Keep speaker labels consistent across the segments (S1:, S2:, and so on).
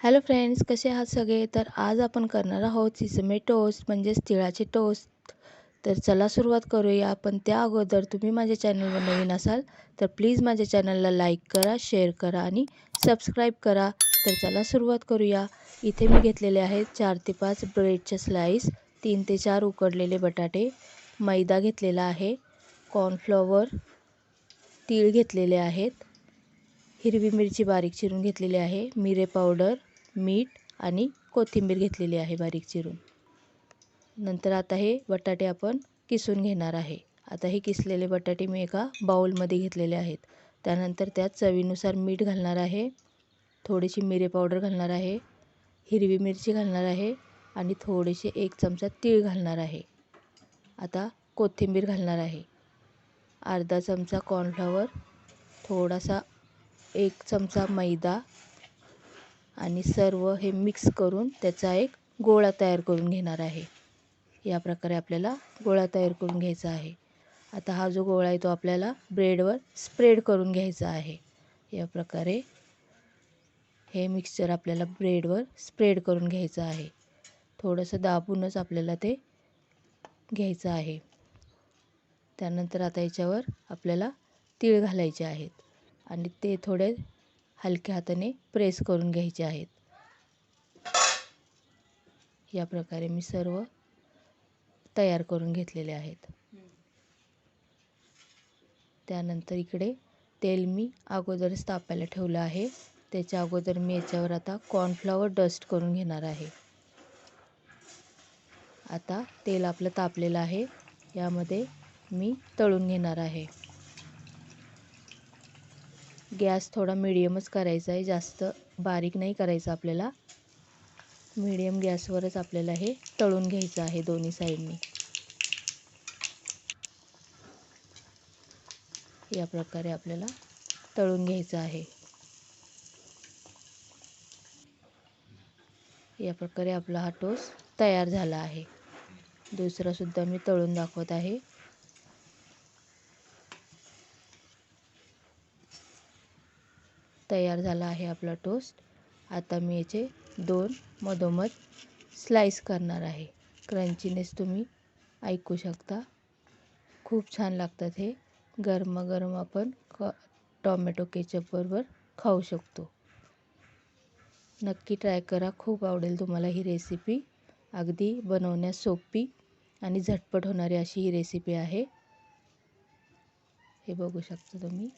S1: Hello friends कसे आहात सगळे? तर आज आपण करणार आहोत सिसमे टोस्ट म्हणजेच तिळाचे टोस्ट. तर चला सुरुवात करूया. पण त्या अगोदर तुम्ही माझ्या चॅनलवर नवीन असाल तर प्लीज माझ्या चॅनलला लाईक करा शेअर करा आणि सबस्क्राईब करा. तर चला सुरुवात करूया. इथे मी घेतलेले आहेत चार ते पाच ब्रेडचे स्लाईस तीन ते चार उकडलेले बटाटे. मैदा घेतलेला आहे कॉर्नफ्लॉवर तीळ घेतलेले आहेत हिरवी मिरची बारीक चिरून घेतलेली आहे मिरे पावडर मीठ आणि कोथिंबीर घेतलेली आहे बारीक चिरून. नंतर आता हे बटाटे आपण किसून घेणार आहे. आता हे किसलेले बटाटे मी एका बाऊलमध्ये घेतलेले आहेत. त्यानंतर त्यात चवीनुसार मीठ घालणार आहे. थोडीशी मिरे पावडर घालणार आहे. हिरवी मिरची घालणार आहे. आणि थोडेसे एक चमचा तीळ घालणार आहे. आता कोथिंबीर घालणार आहे. अर्धा चमचा कॉर्नफ्लॉवर थोडासा एक चमचा मैदा आणि सर्व हे मिक्स करून त्याचा एक गोळा तयार करून घेणार आहे. या प्रकारे आपल्याला गोळा तयार करून घ्यायचा आहे. आता हा जो गोळा आहे तो आपल्याला ब्रेडवर स्प्रेड करून घ्यायचा आहे. या प्रकारे हे मिक्सचर आपल्याला ब्रेडवर स्प्रेड करून घ्यायचं आहे. थोडंसं दाबूनच आपल्याला ते घ्यायचं आहे. त्यानंतर आता याच्यावर आपल्याला तीळ घालायचे आहेत. आणि ते थोडे हलक्या हाताने प्रेस करून घ्यायचे आहेत. या प्रकारे मी सर्व तयार करून घेतलेले आहेत. त्यानंतर इकडे तेल मी अगोदरच तापायला ठेवलं आहे. त्याच्या अगोदर मी याच्यावर आता कॉर्नफ्लॉवर डस्ट करून घेणार आहे. आता तेल आपलं तापलेलं आहे. यामध्ये मी तळून घेणार आहे. गॅस थोडा मिडियमच करायचा आहे. जास्त बारीक नाही करायचं आपल्याला. मीडियम गॅसवरच आपल्याला हे तळून घ्यायचं आहे दोन्ही साईडनी. या प्रकारे आपल्याला तळून घ्यायचं आहे. या प्रकारे आपला हा टोस तयार झाला आहे. दुसरासुद्धा मी तळून दाखवत आहे. तयार झाला आहे आपला टोस्ट आता मी याचे दोन मधोमध स्लाईस करणार आहे. क्रंचीनेस तुम्ही ऐकू शकता. खूप छान लागतात हे. गरमागरम आपण क टॉमॅटो केचपबरोबर खाऊ शकतो. नक्की ट्राय करा. खूप आवडेल तुम्हाला ही रेसिपी अगदी बनवण्यास सोपी आणि झटपट होणारी अशी ही रेसिपी आहे. हे बघू शकता तुम्ही.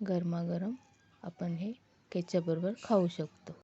S1: गरमागरम आपण हे केचपबरोबर खाऊ शकतो.